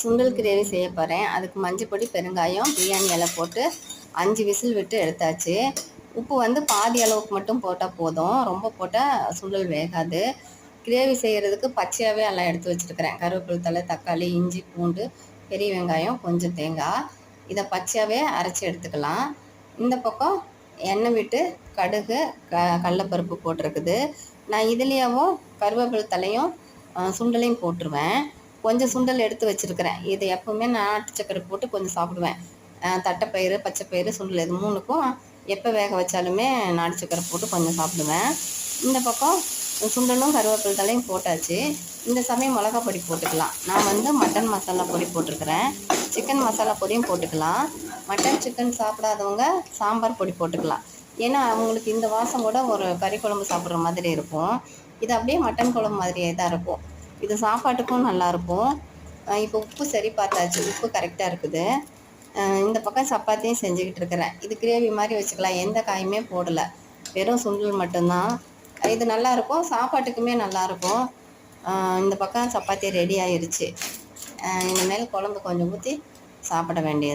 சுண்டல் gravy செய்ய போகிறேன் அதுக்கு மஞ்சள் பொடி பெருங்காயம் பிரியாணி இலை போட்டு அஞ்சு விசில் விட்டு எடுத்தாச்சு. உப்பு வந்து பாதி அளவுக்கு மட்டும் போட்டால் போதும். ரொம்ப போட்டால் சுண்டல் வேகாது. கிரேவி செய்கிறதுக்கு பச்சையாகவே எல்லாம் எடுத்து வச்சுருக்கிறேன். கருவேப்பிலை தலை தக்காளி இஞ்சி பூண்டு பெரிய வெங்காயம் கொஞ்சம் தேங்காய். இதை பச்சையாகவே அரைச்சி எடுத்துக்கலாம். இந்த பக்கம் எண்ணெய் விட்டு கடுகு க கடலப்பருப்பு போட்டிருக்குது. நான் இதுலேயாவும் கருவேப்பிலை தலையும் சுண்டலையும் போட்டுருவேன். கொஞ்சம் சுண்டல் எடுத்து வச்சுருக்கிறேன். இது எப்போவுமே நான் நாட்டு சக்கரை போட்டு கொஞ்சம் சாப்பிடுவேன். தட்டைப்பயிறு பச்சைப்பயிறு சுண்டல் இது மூணுக்கும் எப்போ வேக வச்சாலுமே நாட்டு சக்கரை போட்டு கொஞ்சம் சாப்பிடுவேன். இந்த பக்கம் சுண்டலும் கருவேப்பிலை தலையும் போட்டாச்சு. இந்த சமயம் மிளகா பொடி போட்டுக்கலாம். நான் வந்து மட்டன் மசாலா பொடி போட்டிருக்கிறேன். சிக்கன் மசாலா பொடியும் போட்டுக்கலாம். மட்டன் சிக்கன் சாப்பிடாதவங்க சாம்பார் பொடி போட்டுக்கலாம். ஏன்னா அவங்களுக்கு இந்த வாசம் கூட ஒரு கறி குழம்பு சாப்பிட்ற மாதிரி இருக்கும். இது அப்படியே மட்டன் குழம்பு மாதிரியே தான் இருக்கும். இது சாப்பாட்டுக்கும் நல்லாயிருக்கும். இப்போ உப்பு சரி பார்த்தாச்சு. உப்பு கரெக்டாக இருக்குது. இந்த பக்கம் சப்பாத்தியும் செஞ்சுக்கிட்டு இருக்கிறேன். இது கிரேவி மாதிரி வச்சுக்கலாம். எந்த காயுமே போடலை. வெறும் சுண்டல் மட்டும்தான். இது நல்லாயிருக்கும். சாப்பாட்டுக்குமே நல்லாயிருக்கும். இந்த பக்கம் சப்பாத்தி ரெடி ஆயிடுச்சு இனிமேல் குழம்பு கொஞ்சம் ஊற்றி சாப்பிட வேண்டியது.